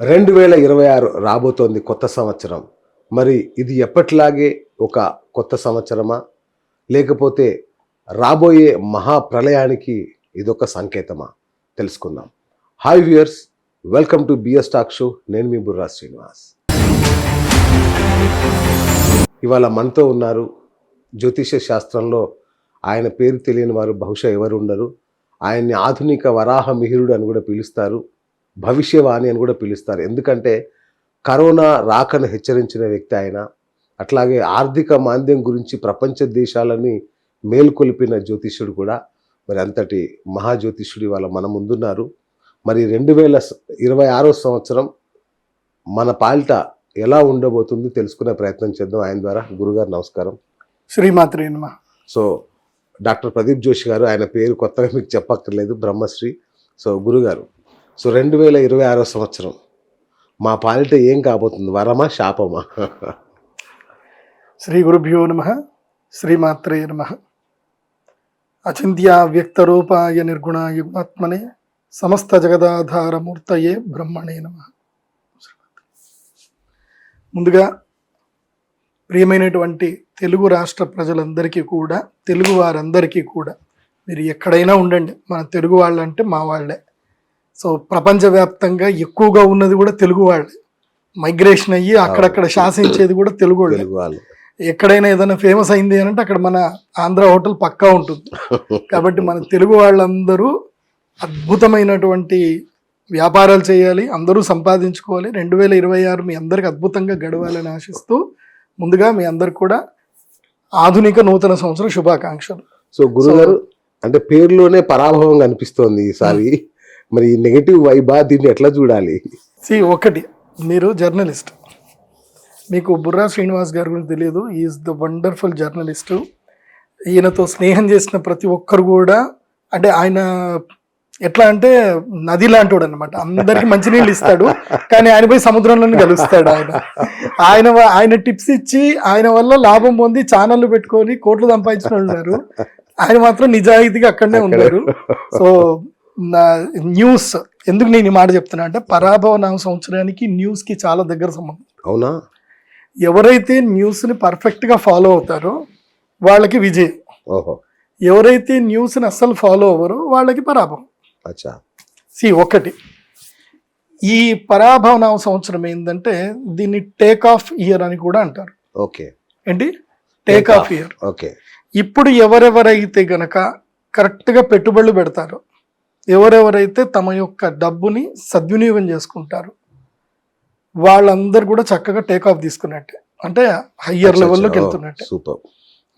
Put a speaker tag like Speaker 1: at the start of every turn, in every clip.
Speaker 1: రెండు వేల ఇరవై ఆరు రాబోతోంది కొత్త సంవత్సరం. మరి ఇది ఎప్పటిలాగే ఒక కొత్త సంవత్సరమా? లేకపోతే రాబోయే మహాప్రలయానికి ఇదొక సంకేతమా? తెలుసుకుందాం. Hi viewers welcome to BS talk show. నేను మీ బుర్రా శ్రీనివాస్. ఇవాళ మనతో ఉన్నారు జ్యోతిష శాస్త్రంలో ఆయన పేరు తెలియని వారు బహుశా ఎవరు ఉండరు ఆయన్ని ఆధునిక వరాహ మిహిరుడు అని కూడా పిలుస్తారు. భవిష్యవాణి అని కూడా పిలుస్తారు. ఎందుకంటే కరోనా రాకను హెచ్చరించిన వ్యక్తి ఆయన అట్లాగే ఆర్థిక మాంద్యం గురించి ప్రపంచ దేశాలని మేల్కొల్పిన జ్యోతిష్యుడు కూడా మరి అంతటి మహాజ్యోతిష్యుడు వాళ్ళ మన ముందున్నారు. మరి రెండు వేల ఇరవై ఆరో సంవత్సరం మన పాలిట ఎలా ఉండబోతుంది తెలుసుకునే ప్రయత్నం చేద్దాం. ఆయన ద్వారా గురుగారు నమస్కారం.
Speaker 2: శ్రీమాత్రే
Speaker 1: సో డాక్టర్ ప్రదీప్ జోషి గారు ఆయన పేరు కొత్తగా మీకు చెప్పక్కర్లేదు బ్రహ్మశ్రీ. సో గురుగారు సో రెండు వేల ఇరవై ఆరో సంవత్సరం మా పాలిట ఏం కాబోతుంది? వరమా శాపమా?
Speaker 2: శ్రీ గురుభ్యో నమ శ్రీమాత్రే నమ. అచింత్య వ్యక్తరూపాయ నిర్గుణాయ ఆత్మనే సమస్త జగదాధారమూర్తయే బ్రహ్మణే నమ. ముందుగా ప్రియమైనటువంటి తెలుగు రాష్ట్ర ప్రజలందరికీ కూడా తెలుగు వారందరికీ కూడా మీరు ఎక్కడైనా ఉండండి మన తెలుగు వాళ్ళంటే మా వాళ్ళే. సో ప్రపంచవ్యాప్తంగా ఎక్కువగా ఉన్నది కూడా తెలుగు వాళ్ళే. మైగ్రేషన్ అయ్యి అక్కడక్కడ శాసించేది కూడా తెలుగు వాళ్ళే. ఎక్కడైనా ఏదైనా ఫేమస్ అయింది అని అంటే అక్కడ మన ఆంధ్ర హోటల్ పక్కా ఉంటుంది. కాబట్టి మన తెలుగు వాళ్ళందరూ అద్భుతమైనటువంటి వ్యాపారాలు చేయాలి అందరూ సంపాదించుకోవాలి. రెండు వేల ఇరవై ఆరు మీ అందరికి అద్భుతంగా గడవాలని ఆశిస్తూ ముందుగా మీ అందరికి కూడా ఆధునిక నూతన సంవత్సరం శుభాకాంక్షలు.
Speaker 1: సో గురుగారు అంటే పేరులోనే పరాభవం కనిపిస్తోంది ఈసారి. మరి నెగటివ్ వైబా దీన్ని ఎట్లా చూడాలి?
Speaker 2: సి ఒకటి మీరు జర్నలిస్ట్ మీకు బుర్రా శ్రీనివాస్ గారి గురించి తెలియదు. ఈజ్ ద వండర్ఫుల్ జర్నలిస్టు ఈయనతో స్నేహం చేసిన ప్రతి ఒక్కరు కూడా అంటే ఆయన ఎట్లా అంటే నది లాంటివాడు అనమాట అందరికి మంచినీళ్ళు ఇస్తాడు కానీ ఆయన పోయి సముద్రంలోనే కలుస్తాడు ఆయన. ఆయన ఆయన టిప్స్ ఇచ్చి ఆయన వల్ల లాభం పొంది ఛానళ్ళు పెట్టుకొని కోట్లు సంపాదించిన ఉన్నారు. ఆయన మాత్రం నిజాయితీగా అక్కడనే ఉన్నారు సో న్యూస్ ఎందుకు నేను ఈ మాట చెప్తున్నా అంటే పరాభవ నామ సంవత్సరానికి న్యూస్కి చాలా దగ్గర సంబంధం.
Speaker 1: అవునా?
Speaker 2: ఎవరైతే న్యూస్ని పర్ఫెక్ట్గా ఫాలో అవుతారో వాళ్ళకి విజయం.
Speaker 1: ఓహో.
Speaker 2: ఎవరైతే న్యూస్ని అస్సలు ఫాలో అవ్వరో వాళ్ళకి పరాభవం.
Speaker 1: అచ్చా.
Speaker 2: సి ఒకటి. ఈ పరాభవ నామ సంవత్సరం ఏంటంటే దీన్ని టేక్ ఆఫ్ ఇయర్ అని కూడా అంటారు.
Speaker 1: ఓకే.
Speaker 2: ఏంటి? Take off year.
Speaker 1: ఓకే.
Speaker 2: ఇప్పుడు ఎవరెవరైతే గనక కరెక్ట్గా పెట్టుబడులు పెడతారో ఎవరెవరైతే తమ యొక్క డబ్బుని సద్వినియోగం చేసుకుంటారో వాళ్ళందరూ కూడా చక్కగా టేక్ ఆఫ్ తీసుకున్నట్టే. అంటే హయ్యర్ లెవెల్లోకి వెళ్తున్నట్టే.
Speaker 1: సూపర్.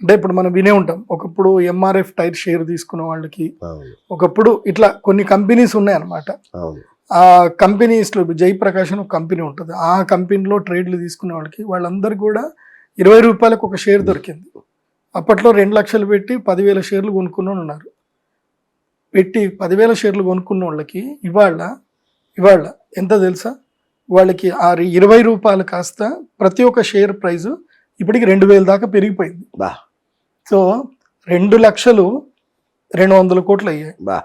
Speaker 2: అంటే ఇప్పుడు మనం వినే ఉంటాం ఒకప్పుడు ఎంఆర్ఎఫ్ టైర్ షేర్ తీసుకున్న వాళ్ళకి ఒకప్పుడు ఇట్లా కొన్ని కంపెనీస్ ఉన్నాయన్నమాట. ఆ కంపెనీస్లో జయప్రకాష్ అని ఒక కంపెనీ ఉంటుంది. ఆ కంపెనీలో ట్రేడ్లు తీసుకునే వాళ్ళకి వాళ్ళందరికీ కూడా ఇరవై రూపాయలకు ఒక షేర్ దొరికింది. అప్పట్లో రెండు లక్షలు పెట్టి పదివేల షేర్లు కొనుక్కున్న వాళ్ళు ఉన్నారు. పెట్టి పదివేల షేర్లు కొనుక్కున్న వాళ్ళకి ఇవాళ ఇవాళ ఎంత తెలుసా? వాళ్ళకి ఆ ఇరవై రూపాయలు కాస్త ప్రతి ఒక్క షేర్ ప్రైస్ ఇప్పటికి రెండు వేల దాకా పెరిగిపోయింది.
Speaker 1: బా.
Speaker 2: సో రెండు లక్షలు రెండు వందల కోట్లు అయ్యాయి.
Speaker 1: బా.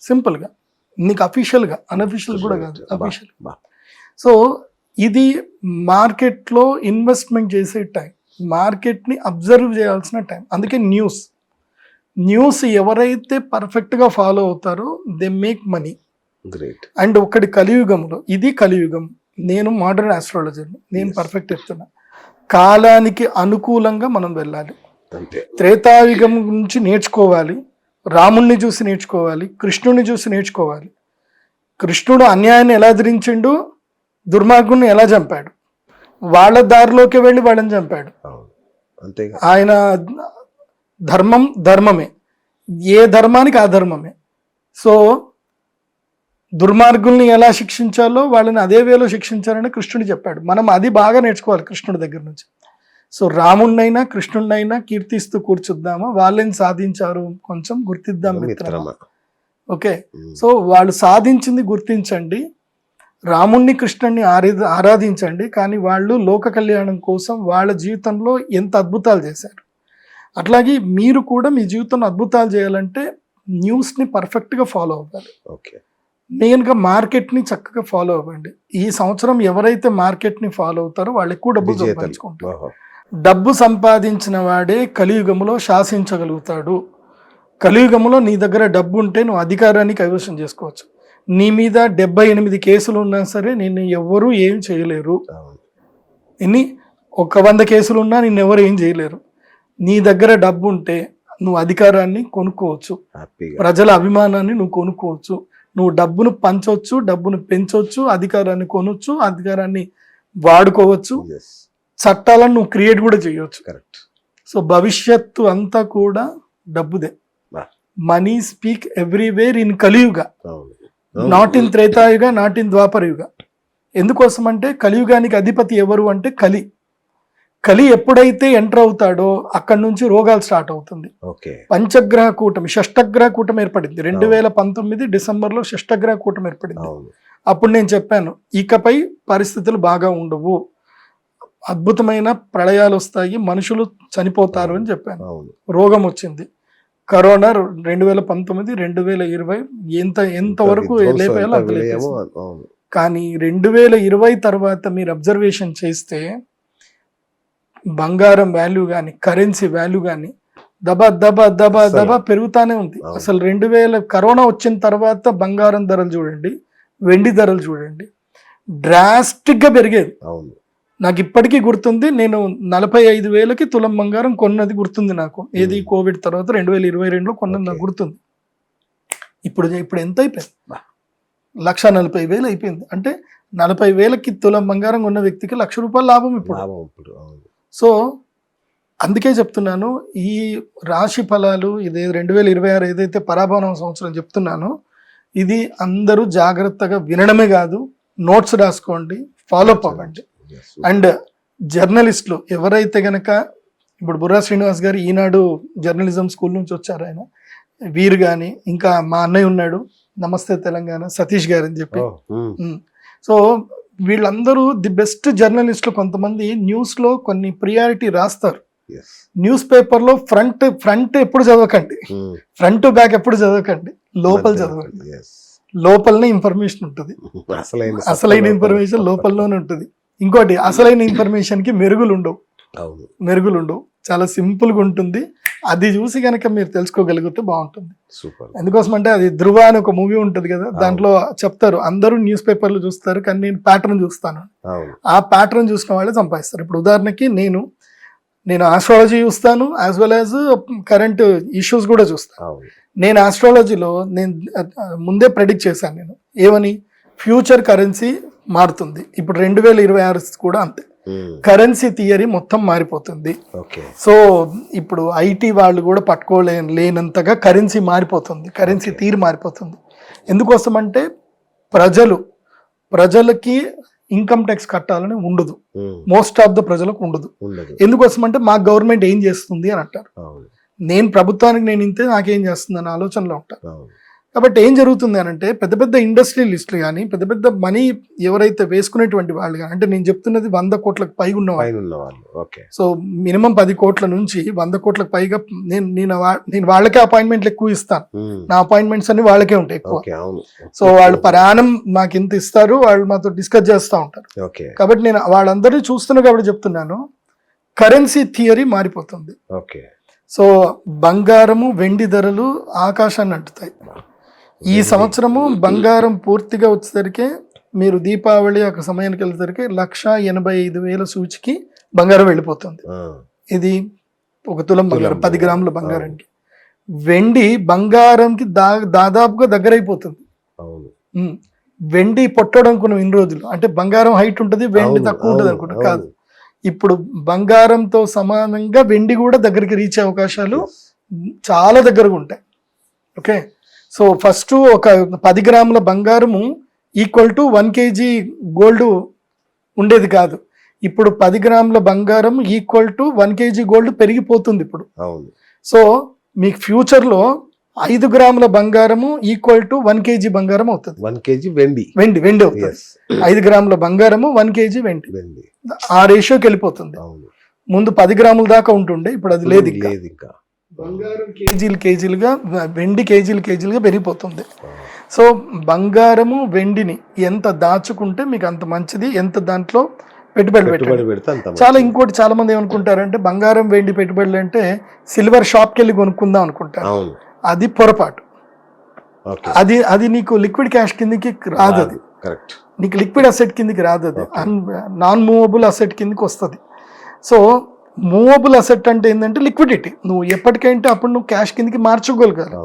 Speaker 2: సింపుల్గా. నీకు అఫీషియల్గా అన్అఫీషియల్ కూడా కాదు అఫీషియల్.
Speaker 1: బా.
Speaker 2: సో ఇది మార్కెట్లో ఇన్వెస్ట్మెంట్ చేసే టైం మార్కెట్ని అబ్జర్వ్ చేయాల్సిన టైం. అందుకే న్యూస్. న్యూస్ ఎవరైతే పర్ఫెక్ట్గా ఫాలో అవుతారో they make money
Speaker 1: great
Speaker 2: and ఒకటి కలియుగంలో ఇది కలియుగం. నేను మోడర్న్ ఆస్ట్రాలజర్ని నేను. పర్ఫెక్ట్ చెప్తున్నా. కాలానికి అనుకూలంగా మనం వెళ్ళాలి. త్రేతాయుగం నుంచి నేర్చుకోవాలి. రాముణ్ణి చూసి నేర్చుకోవాలి. కృష్ణుని చూసి నేర్చుకోవాలి. కృష్ణుడు అన్యాయాన్ని ఎలా ఎదిరించిండు? దుర్మార్గుణ్ణి ఎలా చంపాడు? వాళ్ళ దారిలోకి వెళ్ళి వాళ్ళని చంపాడు. ఆయన ధర్మం ధర్మమే. ఏ ధర్మానికి ఆ ధర్మమే. సో దుర్మార్గుల్ని ఎలా శిక్షించాలో వాళ్ళని అదే వేలో శిక్షించాలని కృష్ణుడు చెప్పాడు. మనం అది బాగా నేర్చుకోవాలి కృష్ణుడి దగ్గర నుంచి. సో రాముణ్ణైనా కృష్ణుడినైనా కీర్తిస్తూ కూర్చుద్దామా? వాళ్ళని సాధించారు? కొంచెం గుర్తిద్దాం మిత్రమా? ఓకే. సో వాళ్ళు సాధించింది గుర్తించండి. రాముణ్ణి కృష్ణుణ్ణి ఆరాధ ఆరాధించండి. కానీ వాళ్ళు లోక కళ్యాణం కోసం వాళ్ళ జీవితంలో ఎంత అద్భుతాలు చేశారు. అట్లాగే మీరు కూడా మీ జీవితంలో అద్భుతాలు చేయాలంటే న్యూస్ని పర్ఫెక్ట్గా ఫాలో అవ్వాలి.
Speaker 1: ఓకే.
Speaker 2: మెయిన్గా మార్కెట్ని చక్కగా ఫాలో అవ్వండి. ఈ సంవత్సరం ఎవరైతే మార్కెట్ని ఫాలో అవుతారో వాళ్ళు ఎక్కువ డబ్బులు
Speaker 1: విజేతలు.
Speaker 2: సంపాదించుకుంటారు. డబ్బు సంపాదించిన వాడే కలియుగములో శాసించగలుగుతాడు. కలియుగములో నీ దగ్గర డబ్బు ఉంటే నువ్వు అధికారాన్ని కైవసం చేసుకోవచ్చు. నీ మీద డెబ్బై ఎనిమిది కేసులు ఉన్నా సరే నిన్ను ఎవ్వరూ ఏం చేయలేరు. ఎన్ని? ఒక వంద కేసులు ఉన్నా నిన్ను ఎవరు ఏం చేయలేరు. నీ దగ్గర డబ్బు ఉంటే నువ్వు అధికారాన్ని కొనుక్కోవచ్చు. ప్రజల అభిమానాన్ని నువ్వు కొనుక్కోవచ్చు. నువ్వు డబ్బును పంచవచ్చు డబ్బును పెంచవచ్చు అధికారాన్ని కొనవచ్చు అధికారాన్ని వాడుకోవచ్చు. చట్టాలను నువ్వు క్రియేట్ కూడా చేయవచ్చు
Speaker 1: కరెక్ట్
Speaker 2: సో భవిష్యత్తు అంతా కూడా డబ్బుదే. Money speak everywhere in Kaliyuga. Not in Tretayuga not in Dwaparayuga. ఎందుకోసం అంటే కలియుగానికి అధిపతి ఎవరు అంటే కలి. కలి ఎప్పుడైతే ఎంటర్ అవుతాడో అక్కడి నుంచి రోగాలు స్టార్ట్ అవుతుంది. పంచగ్రహ కూటమి షష్టగ్రహ కూటమి ఏర్పడింది. రెండు వేల పంతొమ్మిది డిసెంబర్లో షష్టగ్రహ కూటమి ఏర్పడింది. అప్పుడు నేను చెప్పాను ఇకపై పరిస్థితులు బాగా ఉండవు. అద్భుతమైన ప్రళయాలు వస్తాయి మనుషులు చనిపోతారు అని చెప్పాను. రోగం వచ్చింది. కరోనా రెండు వేల పంతొమ్మిది రెండు వేల ఇరవై ఎంత ఎంతవరకు అంత.
Speaker 1: అవును.
Speaker 2: కానీ రెండు వేల ఇరవై తర్వాత మీరు అబ్జర్వేషన్ చేస్తే బంగారం వాల్యూ కానీ కరెన్సీ వాల్యూ కానీ దబా దబా దబా. దబా పెరుగుతానే ఉంది. అసలు రెండు వేల కరోనా వచ్చిన తర్వాత బంగారం ధరలు చూడండి వెండి ధరలు చూడండి డ్రాస్టిక్గా పెరిగేది నాకు ఇప్పటికీ గుర్తుంది నేను నలభై ఐదు వేలకి తులం బంగారం కొన్నది గుర్తుంది నాకు ఏది. కోవిడ్ తర్వాత రెండు వేల ఇరవై రెండులో కొన్నది నాకు. గుర్తుంది ఇప్పుడు ఇప్పుడు ఎంత అయిపోయింది. లక్ష నలభై వేలు అయిపోయింది అంటే నలభై వేలకి తులం బంగారం కొన్న వ్యక్తికి లక్ష రూపాయల లాభం ఇప్పుడు సో అందుకే చెప్తున్నాను ఈ రాశి ఫలాలు ఇది రెండు వేల ఇరవై ఆరు ఏదైతే పరాభవనం సంవత్సరం చెప్తున్నానో ఇది అందరూ జాగ్రత్తగా వినడమే కాదు నోట్స్ రాసుకోండి ఫాలో అప్ అవ్వండి. అండ్ జర్నలిస్టులు ఎవరైతే గనక ఇప్పుడు బుర్రా శ్రీనివాస్ గారు ఈనాడు జర్నలిజం స్కూల్ నుంచి వచ్చారు ఆయన వీరు కానీ ఇంకా మా అన్నయ్య ఉన్నాడు నమస్తే తెలంగాణ సతీష్ గారు అని చెప్పి. సో వీళ్ళందరూ ది బెస్ట్ జర్నలిస్టులు కొంతమంది న్యూస్లో కొన్ని ప్రియారిటీ రాస్తారు. న్యూస్ పేపర్లో ఫ్రంట్ ఫ్రంట్ ఎప్పుడు చదవకండి.
Speaker 1: Hmm.
Speaker 2: ఫ్రంట్ బ్యాక్ ఎప్పుడు చదవకండి. లోపల చదవండి. లోపలనే ఇన్ఫర్మేషన్ ఉంటుంది.
Speaker 1: అసలైన
Speaker 2: అసలైన ఇన్ఫర్మేషన్
Speaker 1: లోపల.
Speaker 2: లోపలలోనే ఉంటుంది. ఇంకోటి అసలైన ఇన్ఫర్మేషన్కి మెరుగులు ఉండవు మెరుగులు ఉండవు చాలా సింపుల్గా ఉంటుంది. అది చూసి కనుక మీరు తెలుసుకోగలిగితే బాగుంటుంది.
Speaker 1: సూపర్.
Speaker 2: ఎందుకోసం అంటే అది ధృవ అని ఒక మూవీ ఉంటుంది కదా దాంట్లో చెప్తారు అందరూ న్యూస్ పేపర్లు చూస్తారు కానీ నేను ప్యాటర్న్ చూస్తాను. ఆ ప్యాటర్న్ చూసిన వాళ్ళే సంపాదిస్తారు. ఇప్పుడు ఉదాహరణకి నేను నేను ఆస్ట్రాలజీ చూస్తాను as well as current issues కూడా చూస్తాను. నేను ఆస్ట్రాలజీలో నేను ముందే ప్రెడిక్ట్ చేశాను నేను ఏమని? ఫ్యూచర్ కరెన్సీ మారుతుంది. ఇప్పుడు రెండు వేల ఇరవై ఆరు కూడా అంతే. కరెన్సీ థియరీ మొత్తం మారిపోతుంది. సో ఇప్పుడు ఐటీ వాళ్ళు కూడా పట్టుకోలే లేనంతగా కరెన్సీ మారిపోతుంది. కరెన్సీ. తీరు మారిపోతుంది. ఎందుకోసం అంటే ప్రజలు ప్రజలకి ఇన్కమ్ ట్యాక్స్ కట్టాలని ఉండదు.
Speaker 1: Hmm.
Speaker 2: మోస్ట్ ఆఫ్ ద ప్రజలకు ఉండదు. ఎందుకోసం అంటే మా గవర్నమెంట్ ఏం చేస్తుంది అని అంటారు. నేను ప్రభుత్వానికి నేను ఇంతే నాకేం చేస్తుంది అనే ఆలోచనలో ఉంటారు.
Speaker 1: అవును.
Speaker 2: కాబట్టి ఏం జరుగుతుంది అంటే పెద్ద పెద్ద ఇండస్ట్రియలిస్టులు కానీ పెద్ద పెద్ద మనీ ఎవరైతే వేసుకునేటువంటి వాళ్ళు కానీ అంటే నేను చెప్తున్నది వంద కోట్లకు పైగా ఉన్నవాళ్ళు సో మినిమం పది కోట్ల నుంచి వంద కోట్లకు పైగా నేను నేను నేను వాళ్ళకే అపాయింట్మెంట్లు ఎక్కువ ఇస్తాను. నా అపాయింట్మెంట్స్ అన్ని వాళ్ళకే ఉంటాయి ఎక్కువ. సో వాళ్ళు ప్రయాణం మాకు ఇంత ఇస్తారు వాళ్ళు మాతో డిస్కస్ చేస్తూ ఉంటారు.
Speaker 1: ఓకే.
Speaker 2: కాబట్టి నేను వాళ్ళందరినీ చూస్తున్నా కాబట్టి చెప్తున్నాను కరెన్సీ థియరీ మారిపోతుంది.
Speaker 1: ఓకే.
Speaker 2: సో బంగారము వెండి ధరలు ఆకాశాన్ని అంటుతాయి. ఈ సంవత్సరము బంగారం పూర్తిగా వచ్చేసరికి మీరు దీపావళి ఒక సమయానికి వెళ్ళేసరికి లక్ష ఎనభై ఐదు వేల సూచికి బంగారం వెళ్ళిపోతుంది. ఇది ఒక తులం బంగారం పది. గ్రాముల బంగారానికి వెండి బంగారంకి దా దాదాపుగా దగ్గర అయిపోతుంది. వెండి పొట్టడం అనుకున్నాం ఇన్ని రోజులు అంటే బంగారం హైట్ ఉంటుంది వెండి తక్కువ ఉంటుంది అనుకుంటా. కాదు ఇప్పుడు బంగారంతో సమానంగా వెండి కూడా దగ్గరికి రీచ్ అవకాశాలు. చాలా దగ్గరగా ఉంటాయి ఓకే సో ఫస్ట్ ఒక పది గ్రాముల బంగారము equal to one KG gold ఉండేది కాదు. ఇప్పుడు పది గ్రాముల బంగారం equal to one KG gold పెరిగిపోతుంది ఇప్పుడు.
Speaker 1: అవును.
Speaker 2: సో మీకు ఫ్యూచర్లో ఐదు గ్రాముల బంగారము ఈక్వల్ టు వన్ కేజీ బంగారం అవుతుంది.
Speaker 1: వన్ కేజీ వెండి.
Speaker 2: వెండి వెండి అవుతుంది. ఐదు గ్రాముల బంగారము వన్ కేజీ వెండి.
Speaker 1: వెండి.
Speaker 2: ఆ రేషియోకి వెళ్ళిపోతుంది.
Speaker 1: అవును.
Speaker 2: ముందు పది గ్రాముల దాకా ఉంటుండే ఇప్పుడు అది లేదు ఇంకా. బంగారం కేజీలు కేజీలుగా వెండి కేజీలు కేజీలుగా పెరిగిపోతుంది. సో బంగారము వెండిని ఎంత దాచుకుంటే మీకు అంత మంచిది ఎంత దాంట్లో పెట్టుబడి
Speaker 1: మంచిది.
Speaker 2: చాలా ఇంకోటి చాలా మంది ఏమనుకుంటారంటే బంగారం వెండి పెట్టుబడులు అంటే సిల్వర్ షాప్కి వెళ్ళి కొనుక్కుందాం అనుకుంటారు.
Speaker 1: అవును.
Speaker 2: అది పొరపాటు.
Speaker 1: ఓకే.
Speaker 2: అది అది నీకు లిక్విడ్ క్యాష్ కిందకి రాదు అది.
Speaker 1: కరెక్ట్.
Speaker 2: నీకు లిక్విడ్ అసెట్ కిందకి రాదు అది. నాన్ మూవబుల్ అసెట్ కిందకి వస్తుంది. సో మూవబుల్ అసెట్ అంటే ఏంటంటే లిక్విడిటీ. నువ్వు ఎప్పటికంటే అప్పుడు నువ్వు క్యాష్ కిందకి మార్చుకోగలగాలి.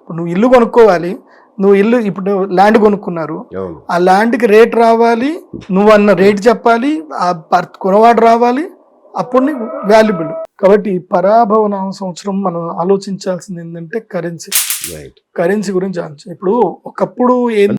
Speaker 2: ఇప్పుడు నువ్వు ఇల్లు కొనుక్కోవాలి. నువ్వు ఇల్లు ఇప్పుడు ల్యాండ్ కొనుక్కున్నారు. ఆ ల్యాండ్కి రేట్ రావాలి. నువ్వు అన్న రేట్ చెప్పాలి. ఆ పర్- కొనవాడు రావాలి. అప్పుడు నీకు వాల్యుబుల్. కాబట్టి పరాభవన సంవత్సరం మనం ఆలోచించాల్సింది ఏంటంటే కరెన్సీ.
Speaker 1: రైట్.
Speaker 2: కరెన్సీ గురించి ఆలోచించాలి ఇప్పుడు ఒకప్పుడు ఏం